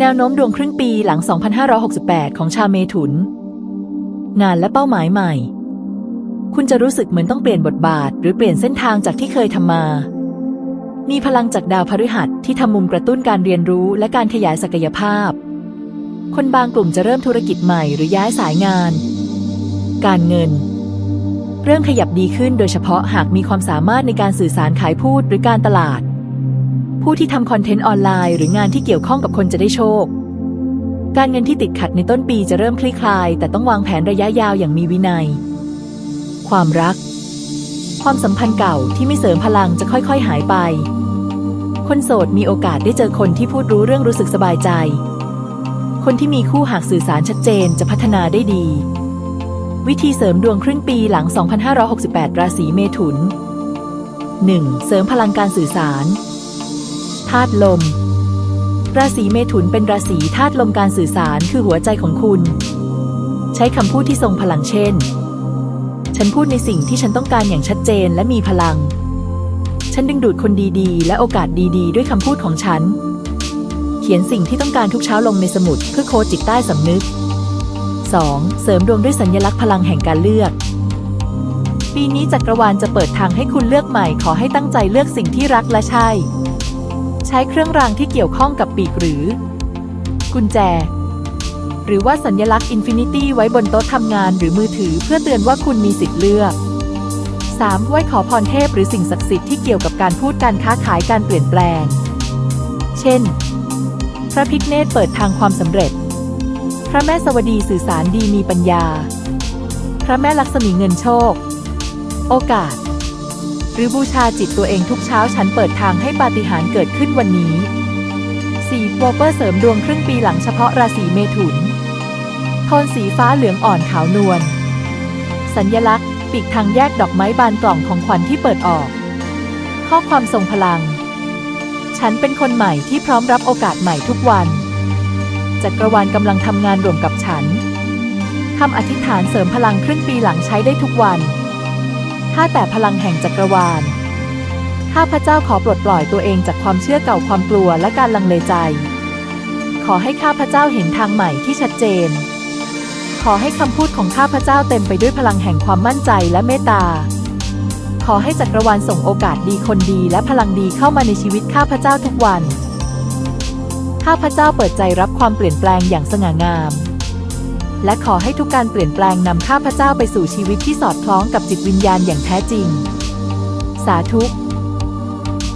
แนวโน้มดวงครึ่งปีหลัง 2568 ของชาวเมถุน งานและเป้าหมายใหม่ คุณจะรู้สึกเหมือนต้องเปลี่ยนบทบาท หรือเปลี่ยนเส้นทางจากที่เคยทำมา มีพลังจากดาวพฤหัสที่ทำมุมกระตุ้นการเรียนรู้และการขยายศักยภาพ คนบางกลุ่มจะเริ่มธุรกิจใหม่หรือย้ายสายงาน การเงิน เริ่มขยับดีขึ้นโดยเฉพาะหากมีความสามารถในการสื่อสารขายพูดหรือการตลาด ผู้ที่ทำคอนเทนต์ออนไลน์หรืองานที่เกี่ยวข้องกับคนจะได้โชค การเงินที่ติดขัดในต้นปีจะเริ่มคลี่คลาย แต่ต้องวางแผนระยะยาวอย่างมีวินัย ความรัก ความสัมพันธ์เก่าที่ไม่เสริมพลังจะค่อยๆ หายไป คนโสดมีโอกาสได้เจอคนที่พูดรู้เรื่องรู้สึกสบายใจ คนที่มีคู่หากสื่อสารชัดเจนจะพัฒนาได้ดี วิธีเสริมดวงครึ่งปีหลัง 2568 ราศีเมถุน 1. เสริมพลังการสื่อสาร ธาตุลม ราศีเมถุนเป็นราศีธาตุลมการสื่อสารคือหัวใจของคุณ ใช้คำพูดที่ทรงพลังเช่น ฉันพูดในสิ่งที่ฉันต้องการอย่างชัดเจนและมีพลัง ฉันดึงดูดคนดีๆ และโอกาสดีๆ ด้วยคำพูดของฉัน เขียนสิ่งที่ต้องการทุกเช้าลงในสมุดเพื่อโคจิตใต้สำนึก 2. เสริมดวงด้วยสัญลักษณ์พลังแห่งการเลือก ปีนี้จักรวาลจะเปิดทางให้คุณเลือกใหม่ขอให้ตั้งใจเลือกสิ่งที่รักและใช่ ช้เครื่องรางที่เกี่ยวข้องกับปีกหรือ กุญแจ หรือว่าสัญลักษณ์อินฟินิตี้ไว้บนโต๊ะทำงานหรือมือถือเพื่อเตือนว่าคุณมีสิทธิ์เลือก 3. ไหว้ขอพรเทพหรือสิ่งศักดิ์สิทธิ์ที่เกี่ยวกับการพูดการค้าขายการเปลี่ยนแปลง เช่น พระพิฆเนศเปิดทางความสำเร็จ พระแม่สวดีสื่อสารดีมีปัญญา พระแม่ลักษมีเงินโชค โอกาส หรือบูชาจิตตัวเองทุกเช้าฉันเปิดทางให้ปาฏิหาริย์เกิดขึ้นวันนี้ 4. โปรเปอร์เสริมดวงครึ่งปีหลังเฉพาะราศีเมถุน โทนสีฟ้าเหลืองอ่อนขาวนวล สัญญลักษณ์ปีกทางแยกดอกไม้บานกล่องของขวัญที่เปิดออก ข้อความทรงพลัง ฉันเป็นคนใหม่ที่พร้อมรับโอกาสใหม่ทุกวัน จักรวาลกำลังทำงานร่วมกับฉันคำอธิษฐานเสริมพลังครึ่งปีหลังใช้ได้ทุกวัน ข้าแต่พลังแห่งจักรวาล ข้าพระเจ้าขอปลดปล่อยตัวเองจากความเชื่อเก่าความกลัวและการลังเลใจ ขอให้ข้าพระเจ้าเห็นทางใหม่ที่ชัดเจน ขอให้คำพูดของข้าพระเจ้าเต็มไปด้วยพลังแห่งความมั่นใจและเมตตา ขอให้จักรวาลส่งโอกาสดีคนดีและพลังดีเข้ามาในชีวิตข้าพระเจ้าทุกวัน ข้าพระเจ้าเปิดใจรับความเปลี่ยนแปลงอย่างสง่างาม และขอให้ทุกการเปลี่ยนแปลงนำข้าพเจ้าไปสู่ชีวิตที่สอดคล้องกับจิตวิญญาณอย่างแท้จริง สาธุ